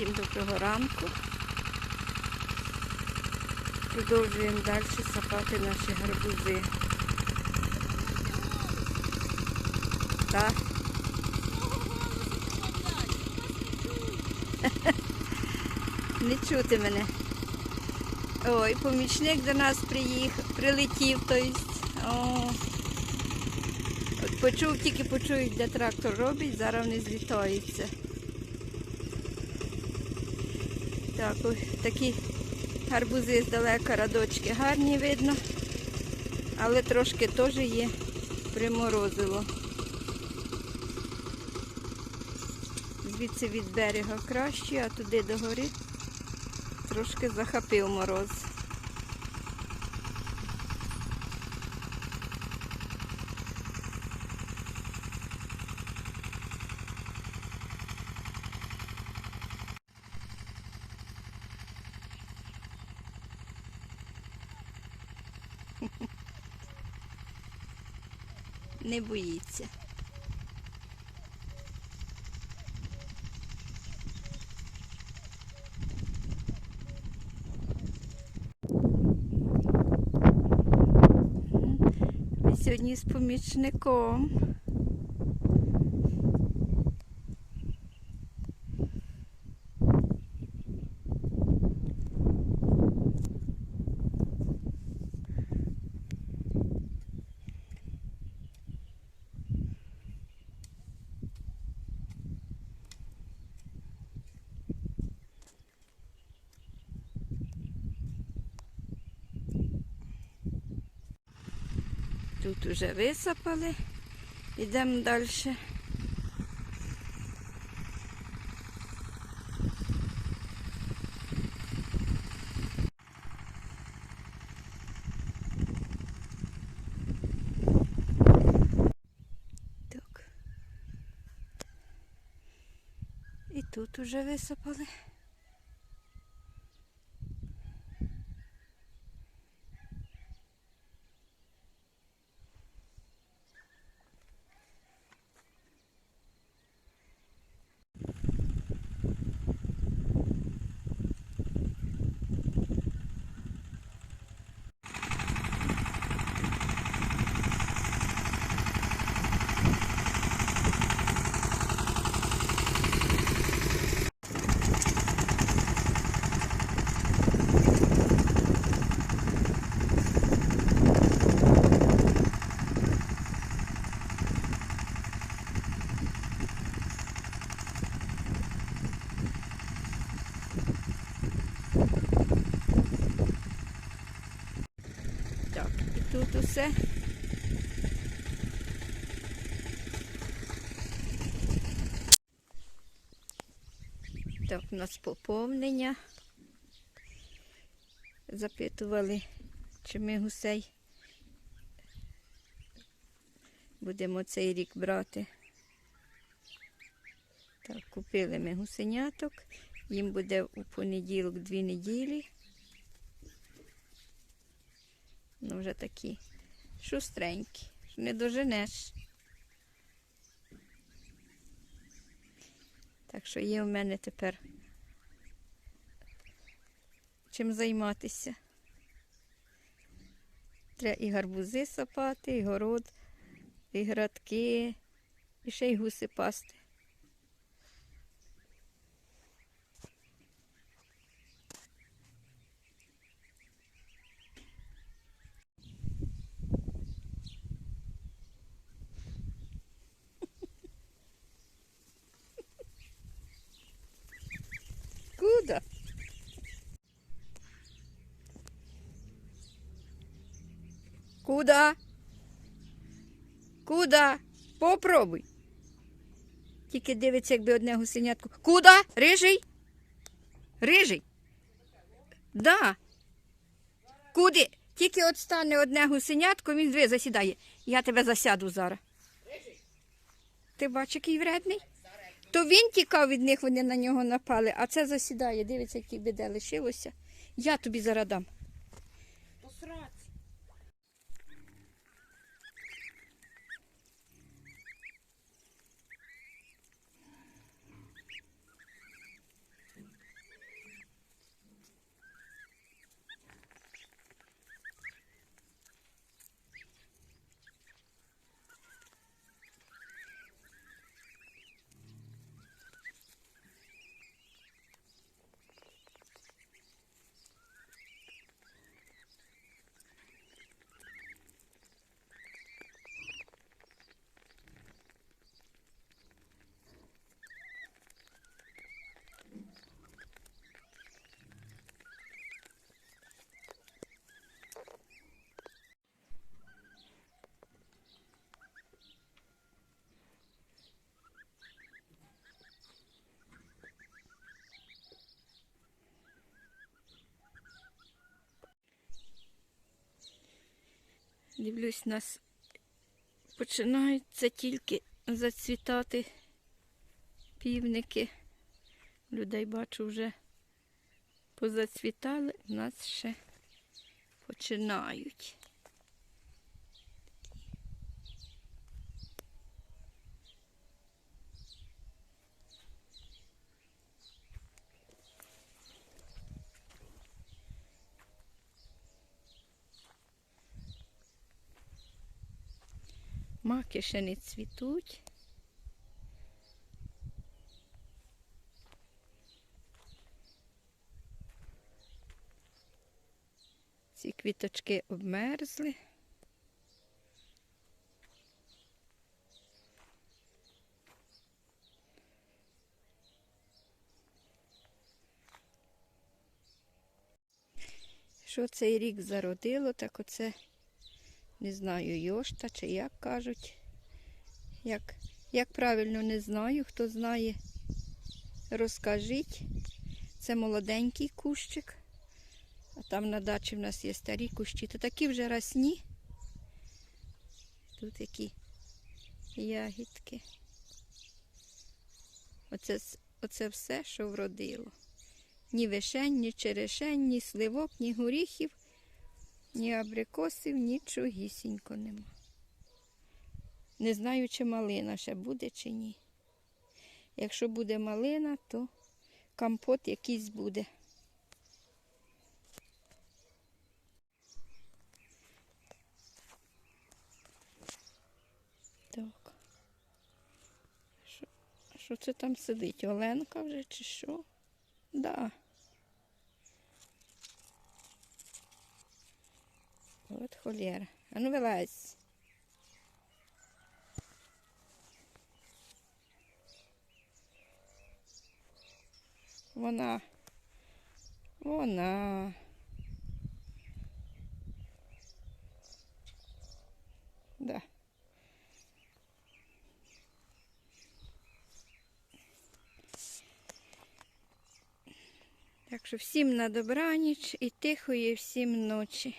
Всім доброго ранку. Продовжуємо далі сапати наші гарбузи. Не чути мене. Ой, помічник до нас приїхав, прилетів, то есть. О. От почув, тільки почують, де трактор робить, зараз вони злітаються. Так, ось такі гарбузи здалека радочки гарні видно, але трошки теж є приморозило. Звідси від берега краще, а туди до гори трошки захопив мороз. Не боїться. Сьогодні з помічником. Тут уже висипали. Йдемо далі. І тут уже висипали. Так, і тут усе. Так, у нас поповнення. Запитували, чи ми гусей будемо цей рік брати. Так, купили ми гусеняток. Їм буде у понеділок дві неділі. Ну, вже такі шустренькі. Не доженеш. Так що є в мене тепер чим займатися. Треба і гарбузи сапати, і город, і градки, і ще й гуси пасти. Куда? Куда? Куда? Попробуй. Тільки дивиться, якби одне гусенятко. Куда? Рижий? Рижий? Да. Куди? Тільки от стане одне гусенятко, він дві засідає. Я тебе засяду зараз. Ти бачиш, який вредний? То він тікав від них, вони на нього напали, а це засідає. Дивиться, які біде лишилося. Я тобі зараз дам. Дивлюсь, нас починаються тільки зацвітати півники. Людей бачу вже позацвітали, у нас ще починають. Маки ще не цвітуть. Ці квіточки обмерзли. Що цей рік зародило, так оце не знаю, йошта чи як кажуть. Як, як правильно не знаю, хто знає, розкажіть. Це молоденький кущик. А там на дачі в нас є старі кущі. То такі вже росні. Тут які ягідки. Оце, оце все, що вродило. Ні вишень, ні черешень, ні сливок, ні горіхів, ні абрикосів, нічогісінько нема. Не знаю, чи малина ще буде, чи ні. Якщо буде малина, то компот якийсь буде. Так. Що, що це там сидить? Оленка вже чи що? Да. От холєра. А ну вилазь. Вона. Вона. Да. Так що всім на добраніч і тихої всім ночі.